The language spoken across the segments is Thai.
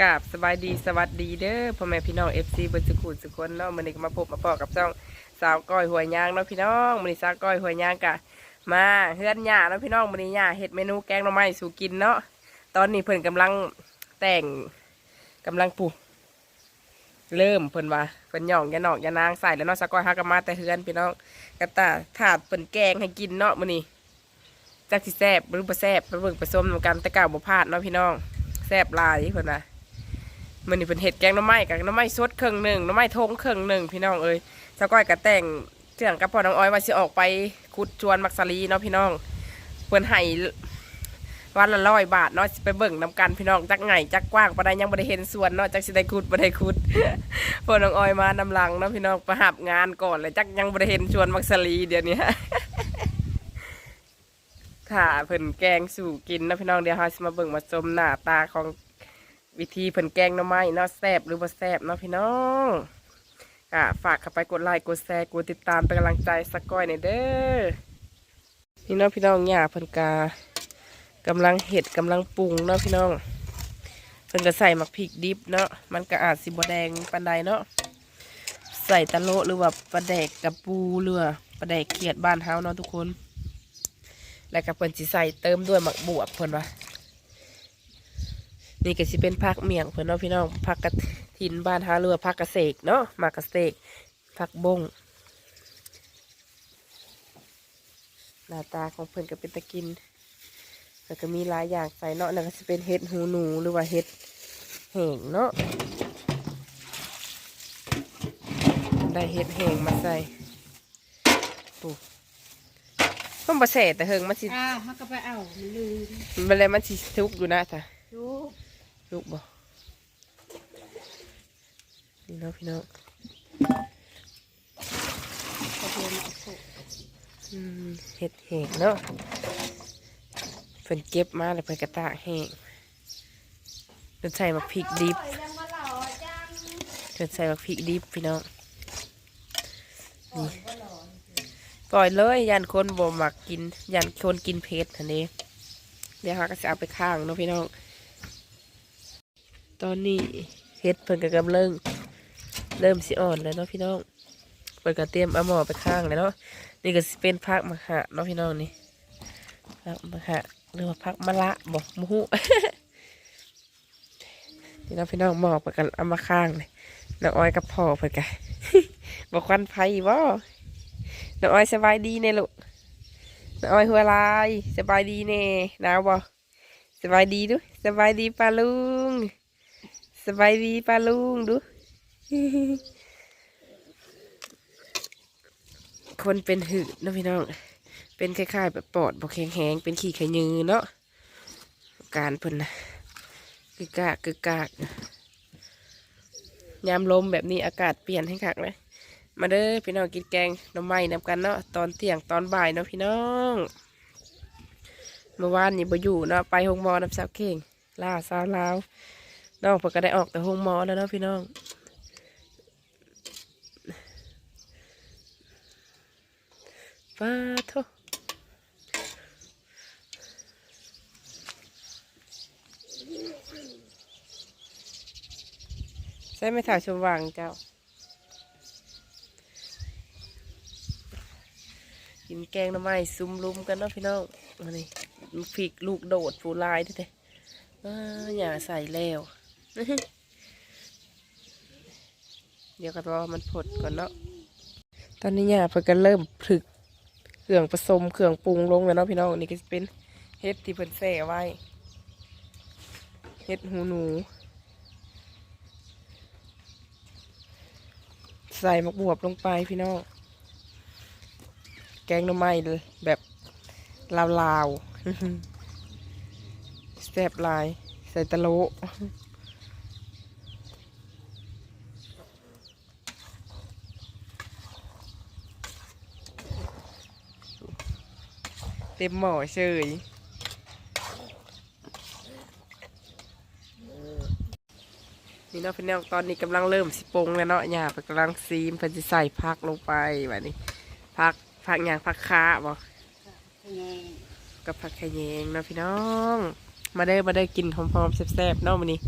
กราบสบายดีสวัสดีเด้อพ่อแม่พี่น้องเอฟซีเบิร์สุขุสุขคนเนาะมื้อนี้ก็มาพบมาพอกับช่องสาวก้อยหัวยยางเนาะพี่น้องมื้อนี้สาวก้อยหัวยยางกะ มาเฮือนหญ้าเนาะพี่น้องมื้อนี้หญ้าเฮ็ดเมนูแกงหน่อไม้สู่กินเนาะตอนนี้เพิ่นกำลังแต่งกำลังปลูกเริ่มเพิ่นว่าเพิ่นหย่องยาหนอกยานางใส่แล้วเนาะสาวก้อยหากันมาแต่เฮือนพี่น้องกระตาถาดเพิ่นแกงให้กินเนาะมื้อนี้จักสิแซ่บหรือบ่แซ่บไปเบิ่งไปส้มนกันต่เก่าบ่พลาดเนาะพี่น้องแซ่บลายเพิ่นว่า มันนี่เป็นเห็ดแกงน้ำไม้กับน้ำไม้สดเครึ่งหนึ่งน้ำไม้ทงเครึ่งหนึ่งพี่น้องเอ้ยเจ้าก้อยกระแต่งเสื่องกับพ่อน้องอ้อยว่าสิออกไปขุดชวนมักสลีเนาะพี่น้องเพิ่นให้วันละร้อยบาทเนาะไปเบิ่งน้ำกันพี่น้องจักไงจักกว้างปานใดยังบ่ได้เห็นสวนเนาะจักสิได้ขุดบ่ได้ขุดพ่อน้องอ้อยมานำหลังเนาะพี่น้องไปหับงานก่อนเลยจักยังบ่ได้เห็นชวนมักสลีเดี๋ยวนี้ค่ะเพิ่นแกงสู่กินเนาะพี่น้องเดี๋ยวเฮาสิมาเบิ่งมาชมหน้าตาของ วิธีเพิ่นแกงหน่อไม้เนาะแซบหรือบ่าแซบเนาะพี่น้องอะฝากเข้าไปกดไลค์กดแชร์กดติดตามเป็นกำลังใจสักก้อยหน่อยเด้อนี่เนาะพี่น้องหญ้าเพิ่นกากำลังเห็ดกำลังปรุงเนาะพี่น้องเพิ่นก็ใส่หมักพริกดิบเนาะมันก็อาจสิบแดงปานใดเนาะใส่ตะโลหรือว่าปลาแดกกับปูเรือปลาแดกเขียดบ้านเฮาเนาะทุกคน แล้วก็เพิ่นสิใส่เติมด้วยหมักบวบเพิ่นว่า นี่ก็สิเป็นผักเมียงเพื่อนเนาะพี่น้องผักกระถินบ้านฮาเรือผักกระเสกเนาะมากระเสกผักบงหน้าตาของเพื่อนก็เป็นตะกินแล้วก็มีหลายอย่างใส่เนาะนั่นก็จะเป็นเห็ดหูหนูหรือว่าเห็ดแห้งเนาะได้เห็ดแห้งมาใส่ปุ๊บต้องบะเสะแต่เฮิงมันสิอ้าวเขาก็ไปเอามันลืมมันเลยมันสิทุกอยู่นะจ้ะลูก ลูกบ่นี่เนาะพี่น้องกระเทียมเอาสุกอืมเห็ดแห้งเนาะเพิ่นเก็บมาแล้วเพิ่นกระตากแห้งเพิ่นใส่มักพริกดิบเพิ่นใส่มักพริกดิบพี่น้องนี่ปล่อยเลยยันคนบ่มักกินยันคนกินเผ็ดอันนี้เดี๋ยวเขาก็จะเอาไปข้างเนาะพี่น้อง ตอนนี้เฮ็ดเพิ่นก็กำลังเริ่มสิอ่อนแล้วเนาะพี่น้องเพิ่นก็เตรียมเอาหมอไปข้างแล้วเนาะนี่ก็เป็นผักมะขะเนาะพี่น้องนี่ผักมะขะหรือว่าผักมะละบอกมูฮูนี่เนาะพี่น้องหมอเพิ่นเอามาข้างเลยน้องอ้อยกับพ่อเพิ่นก็บอกควันไฟบ่น้องอ้อยสบายดีเน่ลูกน้องอ้อยหัวลายสบายดีเน่หนาวบ่สบายดีดูสบายดีป้าลุง สบายดีป้าลุงดู คนเป็นหืดนะพี่น้อง เป็นคล้ายๆแบบปอดบกแข็งแหงเป็นขี้ขยือเนาะการเพิ่นนะกึกกากกึกกากยามลมแบบนี้อากาศเปลี่ยนให้คักเลยมาเด้อพี่น้องกินแกงหน้ำไม้นำกันเนาะตอนเที่ยงตอนบ่ายเนาะพี่น้องเมื่อวานนี่บ่อยู่เนาะไปหงมอน้ำสาวเข่งล่าสาวลาว น้องเพิ่นก็ได้ออกแต่ห้องหมอแล้วเนาะพี่น้องฟ้าโทใส่ไม่ถ่ายชมวางเจ้า กินแกงน้ำไม้ซุ่มลุมกันเนาะพี่น้องมานี่ฟิกลูกโดดฟูลายด้วยเด้อ่าอย่าใส่แล้ว เดี๋ยวก็รอมันผดก่อนเนาะ ตอนนี้เนี่ยเพิ่นก็เริ่มผึกเครื่องผสมเครื่องปรุงลงแล้วเนาะพี่น้องนี่ก็จะเป็นเห็ดที่เพิ่นแส่ไว้ เห็ดหูหนู ใส่มกบวบลงไปพี่น้อง แกงหน่อไม้แบบลาวๆแซ่บลาย ใส่ตะโล เต็มหม้อเฉยนี่เนาะพี่น้องตอนนี้กำลังเริ่มสิปงแล้วเนาะหยาไปกำลังซีมเพิ่นสิใส่ผักลงไปแบบนี้ผักผักหยางผักค้าบ่กับผักขะแยงเนาะพี่น้อง มาได้มาได้กินหอมๆแซ่บๆเนาะมื้อนี้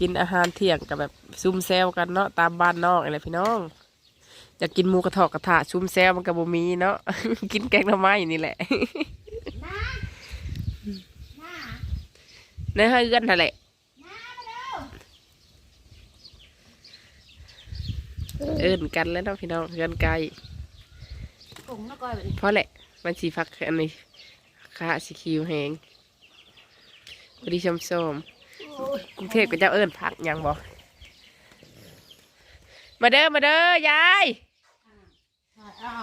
กินอาหารเที่ยงกับแบบซุ่มแซวกันเนาะตามบ้านนอกอะไรพี่น้อง อยากกินหมูกระทอกกระทะซุ่มแซวมันกับบมีเนาะ กินแกงหน่อไม้นี่แหละน้าน้าในให้เอื้อนนั่นแหละเร็วเอิ้นกันแล้วเนาะพี่น้องเอื้อนไกลเพราะแหละ มันสีฟักอันนี้ขาสีคิวแหงพอดีชมส้มโอ้ยๆกรุงเทพก็เจ้าเอิ้นผักยังบอกมาเด้อมาเด้อยาย ป้า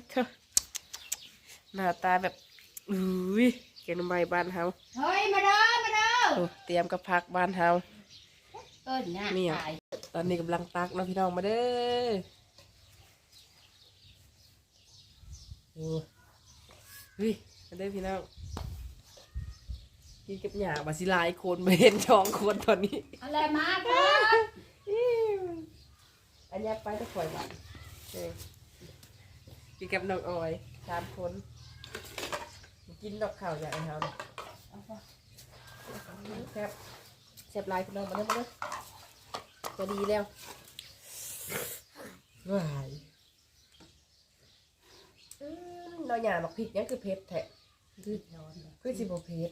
ดเถอะหน้าตาแบบอุ้ยแกงหน่อไม้บ้านเฮาเฮ้ย มาเด้อมาเด้อโอ้เตรียมกับผักบ้านเฮาเอิ้นน่ะนี่อะตายตอนนี้กำลังตักเนาะพี่น้องมาเด้อโอ้เฮ้ยมาเด้อพี่น้องกินกับหยาบาสิหลายคนไม่เห็นช่องคนตอนนี้อะไรมาเพิ่นอันนี้ไปจะข่อยบ้านเออ กินกับน้องออยสามคนกินดอกข่าวอย่างไรครับเอาไปแซ่บแซ่บหลายพี่น้องมาเด้อมาเด้อจะดีแล้วว้ายอืมเราหยาดอกพริกยังคือเผ็ดแท้ยืดร้อนเลยคือสิบเผ็ด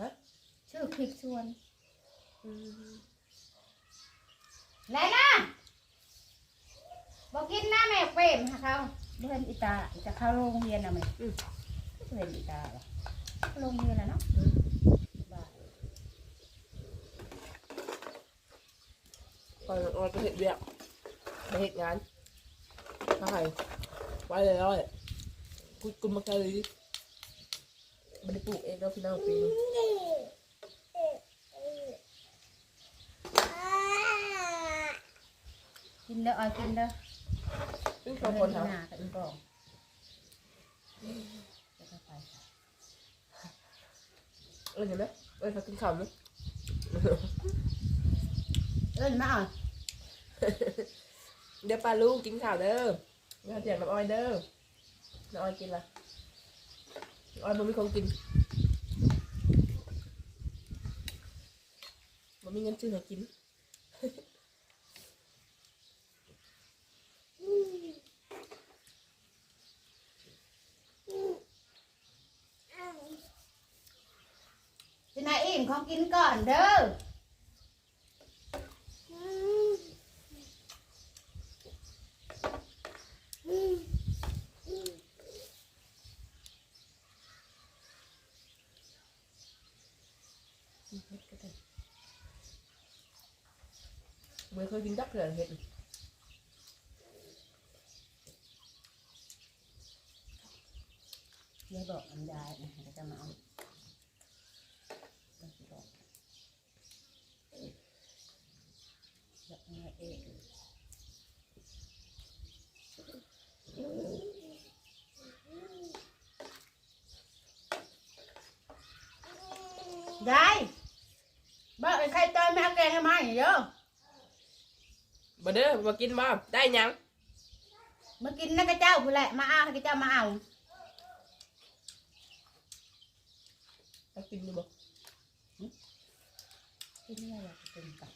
ฮะชื่อพริกชวนอืมแล้วนะ บอกกินนะแม่เปรมฮะเขาเพื่อนอีตาอีตาเข้าโรงเรียนนะแม่เพื่อนอีตาเหรอเข้าโรงเรียนแล้วเนาะบ้าก่อนออยไปเห็ดเบียกไปเห็ดงานมาให้ไว้เลยร้อยกุดกุมมาแค่เลยไม่ได้ปลูกเองแล้วพี่น้องปีนี้กินเด้อออยกินเด้อ ซึ่งคบางคนหทำน้ากับอีกองเข้าไปเออเห็นไหมเออเขากินข้าวไหมเอิ้นมาเอาเดี๋ยวปลาลูกกินข้าวเด้อเดี๋ยวเสียงน้ำอ้อยเด้อน้ำอ้อยกินละน้ำอ้อยมันไมีของกินมันมีเงินซื้อให้กิน จะนายอิ่มของกินก่อนเด้อเมื่อเคยกินจักเถื่อนเห็ดยายบอกอันยายนะเดี๋ยวจะมาเอายายสิบอกอยากเอาเองยายบอกไอ้ใครตอนไม่เอาแกงให้ มาอีกเยอะมาเด้อมากินบ่ได้หยังมากินนะกระเจ้าผู้นแหละมาเอาให้กระเจ้ามาเอามากินดูบ่กินอะไรอยากจะกินกัน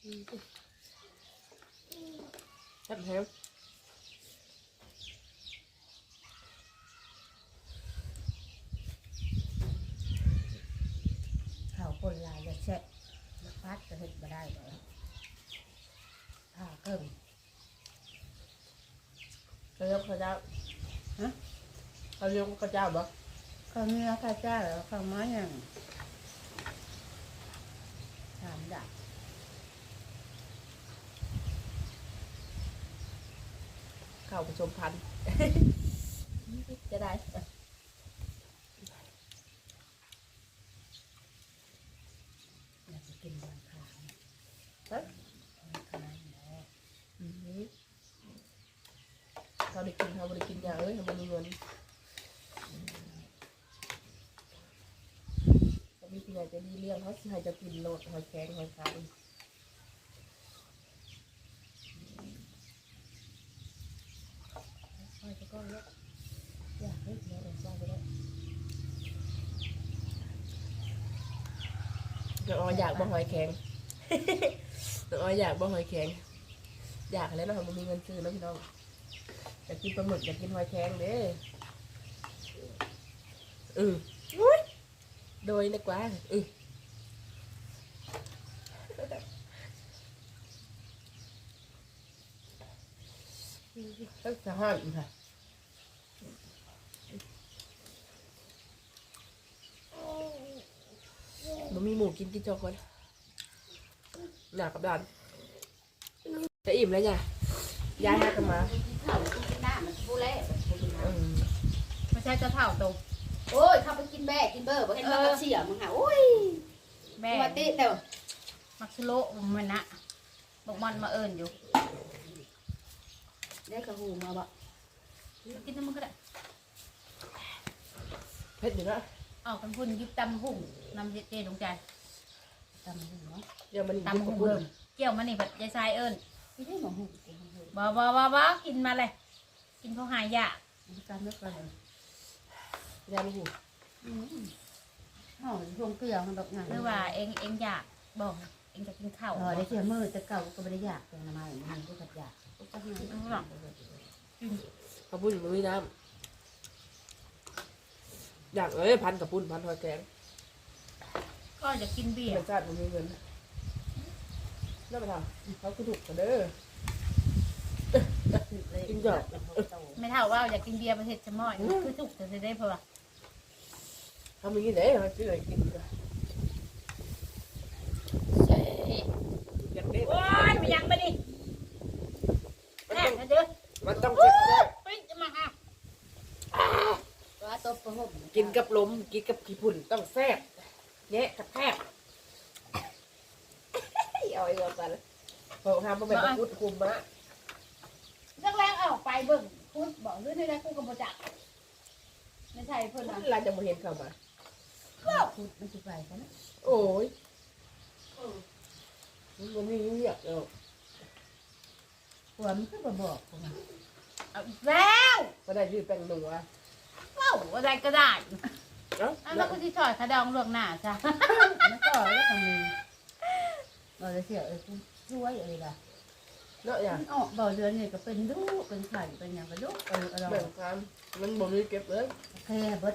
แซ่บแฮมข้าวคนลายจะเช็ดมาพัดจะเห็ดมาได้เลยข้าวเกิ่งเขาเรียกข้าวเจ้าฮะเขาเรียกข้าวเจ้าบ่ข้าวเนื้อข้าวเจ้าหรือข้าวไม้อย่างถามดัก ข้าวผสมพันธุ์จะได้กินวันขาวฮะวันขาวแล้วอือหือเขาได้กินเขาไม่ได้กินยาเอ้ยเขาไม่มีเงินเขามีที่ไหนจะดีเลี้ยงเขาสิให้จะกินโลดหอยแข็งหอยขายหอยจะก้อนเล็กอยากให้เนื้อเด็กบ้างก็ได้ น้องออยอยาก บ่หอยแข็ง น้องออยอยากบ่หอยแข็ง อยากแล้วเนาะมันมีเงินซื้อเนาะพี่น้องอยากกินปลาหมึกอยากกินหอยแข็งเด้อืออุ๊ยโดยนะกว่าอือตั้งแต่ห้าอีกค่ะ มันมีหมูกินกินจอกคนหนักกับดันจะอิ่มแล้วจ้ะยายให้กันมาข้าวกินหน้ามันผู้แรกอืมไม่ใช่จะเท่าตรงโอ้ยเข้าไปกินแบ่กินเบอร์บ่เห็นว่ากับเสียมึงหาโอ้ยแม่ปกติแต่ว่ามักซิโลมันนะบอกมันมาเอิญอยู่ได้กระหูมาบ่กินน้ำมันก็ได้เพชรอยู่นะ เอากันพุ่นยิบตำหุ่งนำเจเจลงใจตำหูเนาะเดี๋ยวมันตำหุ่งเพิ่มเกี่ยวมานี่แบบยายชายเอิญไม่ได้หมอหูกินหูบ่บ่บ่บ่กินมาเลย กินเขาหายยากมันการไม่กระเลยยายไม่หูอืมห่อช่วงเกลือมันดอกงานหรือว่าเองเองอยากบอกเองจะกินข้าวเออได้เสียมือแต่เก่าก็ไม่ได้อยากเป็นอะไรมันก็ขัดอยากก็ให้ข้าวปุ้นมันมีน้ำ อยากเอ้ยพันกับปุ้นพันหอยแกงก็จะกินเบียเหมือร์นชาติมันมีเงินน่าไปทำเขาคือถูกกันเด้อ กินหยอกไม่เท่าว่าอยากกินเบียร์ประเทศชะม้อย คือถูกจะได้เพราะว่าเขามีเด้เขาซื้ออะไรกินกันอยากเด้ โอ้ยไม่ยังไปดิแน่นะเด้อ มันต้องเจ็บแซ่บ เฮ้ยจะมาอะ ว่าตัวประหบ กินกับลมกินกับขี้พุ่นต้องแซ่บแยะกับแทบเอาอีกแล้วกันพอทำมาแบบพุดคุมมะแรกๆเอาไปเบิ่งพูดบอกด้วยนี่แหละกูกับโปจักไม่ใช่เพิ่นนะเราจะมาเห็นเข้ามาพูดมันจะไปกันนะโอ้ยมันมีเรียกเนาะหัวมันก็บ่บอกผมเอาอีกแล้วก็ได้ยืดแป้งหนัว เอ้าอะไรก็ได้เอ้าอันนั้นก็ที่ถอยขดองลวงหน้าจ้ะมันก็แล้วก็มีเราจะเสียเออช่วยอะไรล่ะเนาะอย่างมันออกบ่อเรือนเนี่ยก็เป็นลูกเป็นไข่เป็นอย่างเป็นลูกเออเราแบ่งกันมันบ่มีเก็บเลยแค่เบิด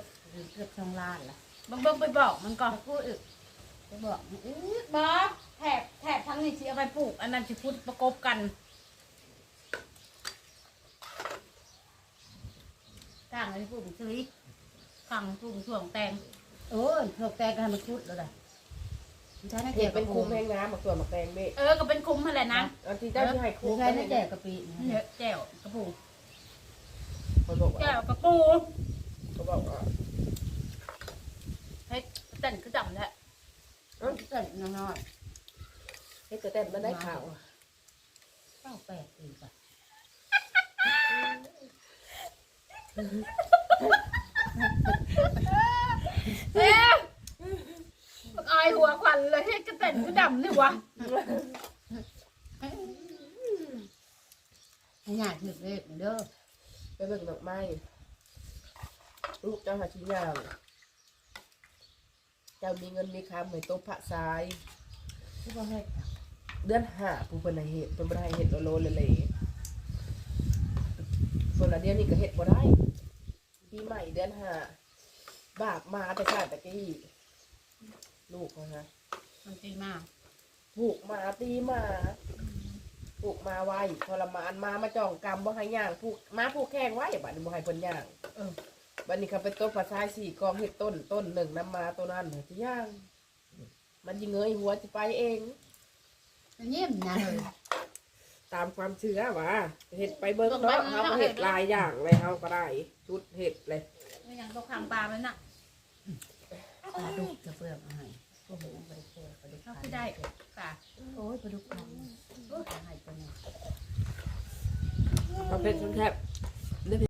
เกือบสองล้านละเบิ่งเบิ่งไปบอกมันก่อนพูดอีกจะบอกเอ๊ะบอกแถบแถบทั้งนี้สิเอาไปปลูก อันนั้นสิพูดประกบกัน ต่างอันนี้ปลูกซื้อข้างปลูกช่วงแตงโอ้ยถกแตกกันมันคุดแล้วล่ะใช้ในแจเห็กดเป็นคุมแห้งน้ำมาส่วนมาแตงเบ้เออก็เป็นคุ้มอะไรนะอันที่เจ้าที่ให้คุมใช้ในแจกกะปิเนื้อแจ่วกระปูเขาบอกว่าแจ่วกระปูเขาบอกว่าเฮ้ยเต้นคือจำแหละเกิดน้อยเฮ็ดแต่แต่มันได้ข่าว ๆเก้าแปดอีกอะ เอ๊ะอายหัวควันเลยให้กระเต้นคือดำนี่วะให้หยาดถึกเลขเด้อไปเบิ่งดอกไม้ลูกเจ้าหาชิ้นยางเจ้ามีเงินมีคำเหมือนโต๊ะพระทรายที่พ่อให้เดือนห้าผู้เป็นให้เห็ดเป็นบ่ได้เห็ดโลโลเลย เลยส่วนละเดือนนี้ก็เห็ดบ่ได้ปีใหม่เดือนห้าบาปมาแต่ชาติตะกี้ลูกนะฮะมันตีมากผูกมาตีมาผูกมาไว้ทรมานมามาจ่องกรรมบ่ให้ย่างผูกมาผูกแข้งไว้บัดนี้บ่ให้เพิ่นย่างเออบัดนี้เขาไปต้นปลาชายสี่กองเห็ดต้นต้นหนึ่งน้ำมาตัวนั้นสิย่าง มันยิงเงยหัวจะไปเองเยี่ยมนะเลย ตามความเชื่อว่าเห็ดไปเบิ้งเนาะเขาก็เห็ดหลายอย่างเลยเขาก็ได้ชุดเห็ดเลยไม่ยังตกข้างปลามันน่ะปลาดุกจะเปลือกอะไรโอ้โหไปเจอปลาดุกเขาคือได้ปลาโอ้ยปลาดุกพันโอ้ยหายไปไหนเขาเป็นชุดแคบ